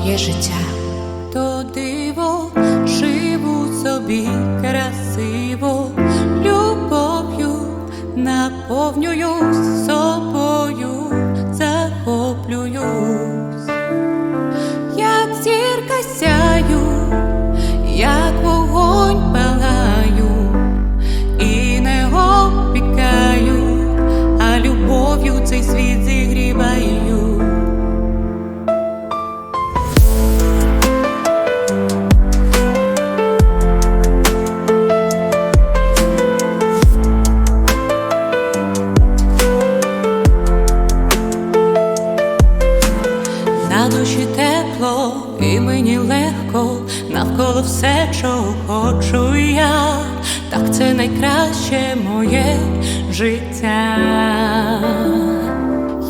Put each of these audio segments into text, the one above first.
моє життя. то диво, На душі тепло і мені легко, навколо все, чого хочу я, так це найкраще моє життя.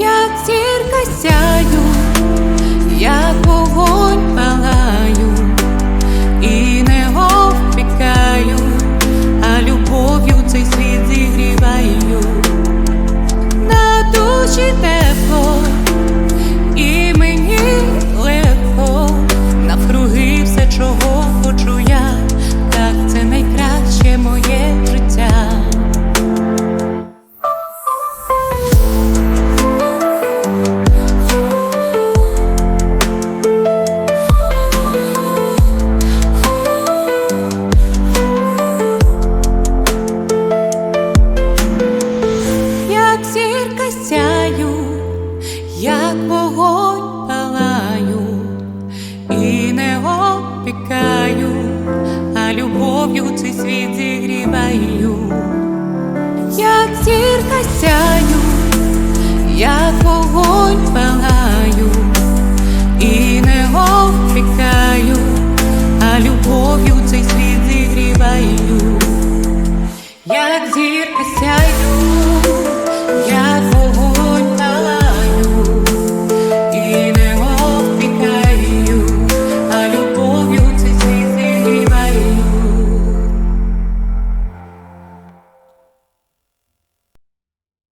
Я зірка сяю, я як вогонь палаю і не опікаю, а любов'ю цей світ зігріваю, як зірка сяю, як вогонь палаю і не опікаю, а любов'ю цей світ зігріваю, як зірка сяю.